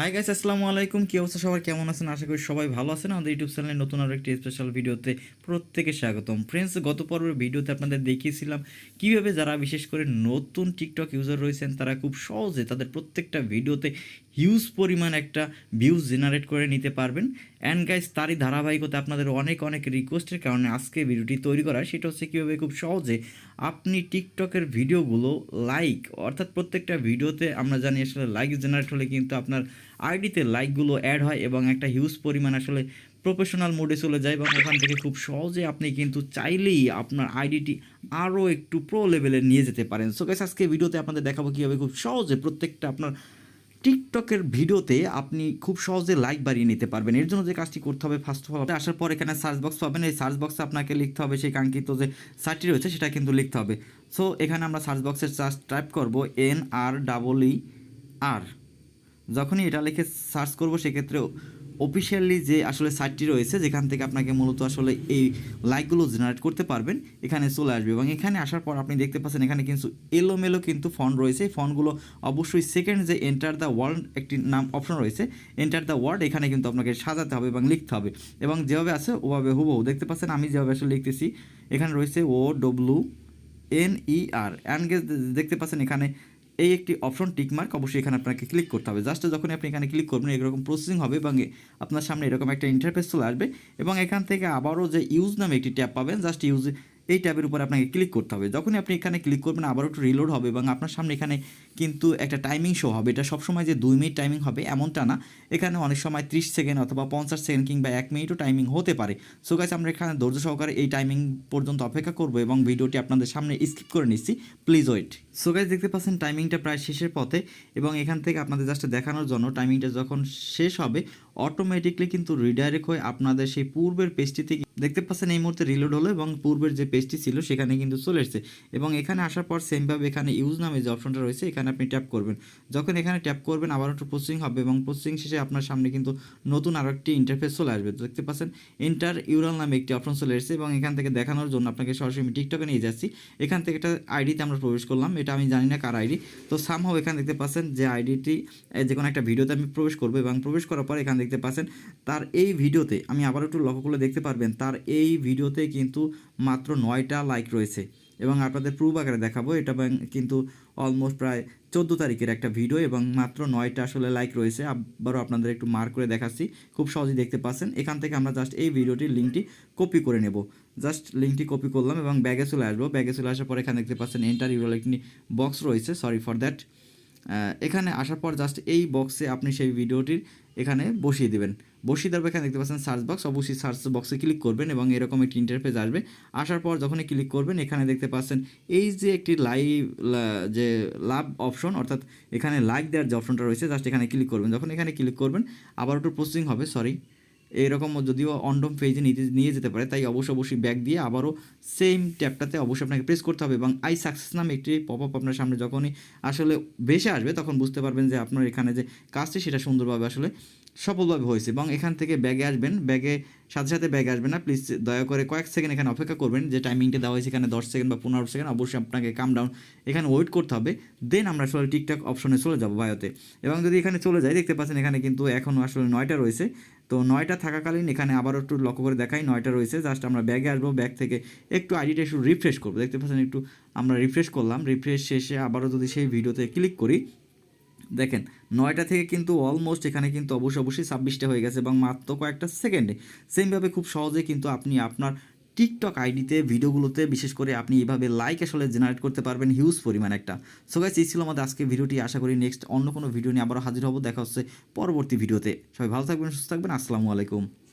Hi guys আসসালামু আলাইকুম। কি অবস্থা? সবার কেমন আছেন? আশা করি সবাই ভালো আছেন। আমাদের ইউটিউব চ্যানেলে নতুন আরও একটি স্পেশাল ভিডিওতে প্রত্যেকে স্বাগতম। ফ্রেন্ডস গত পর্বের ভিডিওতে আপনাদের দেখিয়েছিলাম কীভাবে যারা বিশেষ করে নতুন টিকটক ইউজার রয়েছেন, তারা খুব সহজে তাদের প্রত্যেকটা ভিডিওতে হিউজ পরিমাণ একটা ভিউজ জেনারেট করে নিতে পারবেন। অ্যান্ড গাইস তারই ধারাবাহিকতা আপনাদের অনেক অনেক রিকোয়েস্টের কারণে আজকে ভিডিওটি তৈরি করা। সেটা হচ্ছে কীভাবে খুব সহজে আপনি টিকটকের ভিডিওগুলো লাইক অর্থাৎ প্রত্যেকটা ভিডিওতে আমরা জানি আসলে লাইক জেনারেট হলে কিন্তু আপনার আইডিতে লাইকগুলো অ্যাড হয় এবং একটা হিউজ পরিমাণ আসলে প্রফেশনাল মোডে চলে যায় এবং ওখান থেকে খুব সহজে আপনি কিন্তু চাইলেই আপনার আইডিটি আরও একটু প্রো লেভেলে নিয়ে যেতে পারেন। সো গাইস আজকে ভিডিওতে আপনাদের দেখাবো কীভাবে খুব সহজে প্রত্যেকটা আপনার টিকটকের ভিডিওতে আপনি খুব সহজে লাইক বাড়িয়ে নিতে পারবেন। এর জন্য যে কাজটি করতে হবে ফার্স্ট অফ অল আসার পর এখানে সার্চ বক্স পাবেন। এই সার্চ বক্সে আপনাকে লিখতে হবে সেই কাঙ্ক্ষিত যে সার্চটি রয়েছে, সেটা কিন্তু লিখতে হবে। সো এখানে আমরা সার্চ বক্সের সার্চ টাইপ করব N R double E R যখনই এটা লিখে সার্চ করব সেক্ষেত্রে অফিসিয়ালি যে আসলে সাইটটি রয়েছে, যেখান থেকে আপনাকে মূলত আসলে এই লাইকগুলো জেনারেট করতে পারবেন, এখানে চলে আসবে। এবং এখানে আসার পর আপনি দেখতে পাচ্ছেন, এখানে কিন্তু এলোমেলো কিন্তু ফন্ট রয়েছে। এই ফন্টগুলো অবশ্যই সেকেন্ড যে এন্টার দ্য ওয়ার্ল্ড একটি নাম অপশন রয়েছে এন্টার দ্য ওয়ার্ল্ড এখানে কিন্তু আপনাকে সাজাতে হবে এবং লিখতে হবে। এবং যেভাবে আছে, ওভাবে হুবহু। দেখতে পাচ্ছেন, আমি যেভাবে আসলে লিখতেছি, এখানে রয়েছে O W N E R and দেখতে পাচ্ছেন, এখানে এই একটি অপশন টিকমার্ক অবশ্যই এখানে আপনাকে ক্লিক করতে হবে। জাস্ট যখন আপনি এখানে ক্লিক করবেন, এরকম প্রসেসিং হবে এবং আপনার সামনে এরকম একটা ইন্টারফেস চলে আসবে এবং এখান থেকে আবারও যে ইউজ নামে একটি ট্যাপ পাবেন জাস্ট ইউজ এই ট্যাবের উপর আপনাকে ক্লিক করতে হবে। যখনই আপনি এখানে ক্লিক করবেন, আবারও একটু রিলোড হবে এবং আপনার সামনে এখানে কিন্তু একটা টাইমিং শো হবে। এটা সবসময় যে দুই মিনিট টাইমিং হবে এমনটা না। এখানে অনেক সময় ত্রিশ সেকেন্ড অথবা পঞ্চাশ সেকেন্ড কিংবা এক মিনিটও টাইমিং হতে পারে। সো গাছ আমরা এখানে ধৈর্য সহকারে এই টাইমিং পর্যন্ত অপেক্ষা করব এবং ভিডিওটি আপনাদের সামনে স্কিপ করে নিচ্ছি। প্লিজ ওয়েট সো গাইজ দেখতে পাচ্ছেন টাইমিংটা প্রায় শেষের পথে এবং এখান থেকে আপনাদের জাস্ট দেখানোর জন্য টাইমিংটা যখন শেষ হবে অটোমেটিকলি কিন্তু রিডাইরেক্ট হয়ে আপনাদের সেই পূর্বের পেজটি থেকে দেখতে পাচ্ছেন এই মুহূর্তে রিলোড হলো এবং পূর্বের যে পেজটি ছিল সেখানে কিন্তু চলে এসেছে এবং এখানে আসার পর সেমভাবে এখানে ইউজ নামে যে অপশনটা রয়েছে, এখানে আপনি ট্যাপ করবেন। যখন এখানে ট্যাপ করবেন, আবার একটু প্রসেসিং হবে এবং প্রসেসিং শেষে আপনার সামনে কিন্তু নতুন আরও একটি ইন্টারফেস চলে আসবে। দেখতে পাচ্ছেন এন্টার ইউরাল নামে একটি অপশন চলে এসেছে এবং এখান থেকে দেখানোর জন্য আপনাকে সরাসরি আমি টিকটকে নিয়ে যাচ্ছি। এখান থেকে একটা আইডিতে আমরা প্রবেশ করলাম, এটা আমি জানি না কার আইডি তো সামহাও এখানে দেখতে পাচ্ছেন যে আইডিটি যে কোনো একটা ভিডিওতে আমি প্রবেশ করব এবং প্রবেশ করার পর এখানে দেখতে পাচ্ছেন, তার এই ভিডিওতে আমি আবার একটু লক্ষ্য করলে দেখতে পারবেন, তার এই ভিডিওতে কিন্তু মাত্র নয়টা লাইক রয়েছে। এবং আপনাদের প্রুফ আকারে দেখাবো, এটা কিন্তু অলমোস্ট প্রায় চোদ্দ তারিখের একটা ভিডিও এবং মাত্র নয়টা আসলে লাইক রয়েছে। আবারও আপনাদের একটু মার্ক করে দেখাচ্ছি, খুব সহজেই দেখতে পাচ্ছেন। এখান থেকে আমরা জাস্ট এই ভিডিওটির লিঙ্কটি কপি করে নেব। জাস্ট লিঙ্কটি কপি করলাম এবং ব্যাগে চলে আসব। ব্যাগে চলে আসার পর এখানে দেখতে পাচ্ছেন এন্টার ইউরোল একটি বক্স রয়েছে সরি ফর দ্যাট এখানে আসার পর জাস্ট এই বক্সে আপনি সেই ভিডিওটির এখানে বসিয়ে দেবেন। বসিয়ে দেওয়ার এখানে দেখতে পাচ্ছেন সার্চ বক্স অবশ্যই সার্চ বক্সে ক্লিক করবেন এবং এরকম একটি ইন্টারফেস আসবে। আসার পর যখনই ক্লিক করবেন, এখানে দেখতে পাচ্ছেন এই যে একটি লাইভ যে লাভ অপশন অর্থাৎ এখানে লাইক দেওয়ার যে অপশনটা রয়েছে জাস্ট এখানে ক্লিক করবেন। যখন এখানে ক্লিক করবেন, আবার একটু প্রসেসিং হবে সরি এরকম যদিও অন্ডম পেজে নিতে, নিয়ে যেতে পারে, তাই অবশ্য অবশ্যই ব্যাক দিয়ে আবারও সেম ট্যাপটাতে অবশ্যই আপনাকে প্রেস করতে হবে এবং আই সাকসেস নামে একটি পপ আপ আপনার সামনে যখনই আসলে ভেসে আসবে, তখন বুঝতে পারবেন যে আপনার এখানে যে কাজটি, সেটা সুন্দরভাবে আসলে সফলভাবে হয়েছে এবং এখান থেকে ব্যাগে আসবেন, ব্যাগে সাথে সাথে ব্যাগে আসবেন না। প্লিজ দয়া করে কয়েক সেকেন্ড এখানে অপেক্ষা করবেন, যে টাইমিংটা দেওয়া হয়েছে এখানে দশ সেকেন্ড বা পনেরো সেকেন্ড অবশ্যই আপনাকে কাম ডাউন এখানে ওয়েট করতে হবে। দেন আমরা আসলে টিকটক অপশনে চলে যাব বায়োতে এবং যদি এখানে চলে যাই, দেখতে পাচ্ছেন এখানে কিন্তু এখনও আসলে নয়টা রয়েছে। তো নয়টা থাকাকালীন এখানে আবারও একটু লক্ষ্য করে দেখাই, নয়টা রয়েছে। জাস্ট আমরা ব্যাগে আসব, ব্যাগ থেকে একটু আইডিটা একটু রিফ্রেশ করব। দেখতে পাচ্ছেন একটু আমরা রিফ্রেশ করলাম। রিফ্রেশ শেষে আবারও যদি সেই ভিডিওতে ক্লিক করি দেখেন, নয়টা থেকে কিন্তু অলমোস্ট এখানে কিন্তু অবশ্যই অবশ্যই ছাব্বিশটা হয়ে গেছে এবং মাত্র কয়েকটা সেকেন্ডে। সেমভাবে খুব সহজে কিন্তু আপনি আপনার টিকটক আইডিতে, ভিডিওগুলোতে, বিশেষ করে আপনি এভাবে লাইক আসলে জেনারেট করতে পারবেন হিউজ পরিমাণ একটা। সো গাইস এই ছিল আমাদের আজকে ভিডিওটি। আশা করি নেক্সট অন্য কোনো ভিডিও নিয়ে আবারও হাজির হব। দেখা হচ্ছে পরবর্তী ভিডিওতে সবাই ভালো থাকবেন, সুস্থ থাকবেন। আসসালামু আলাইকুম।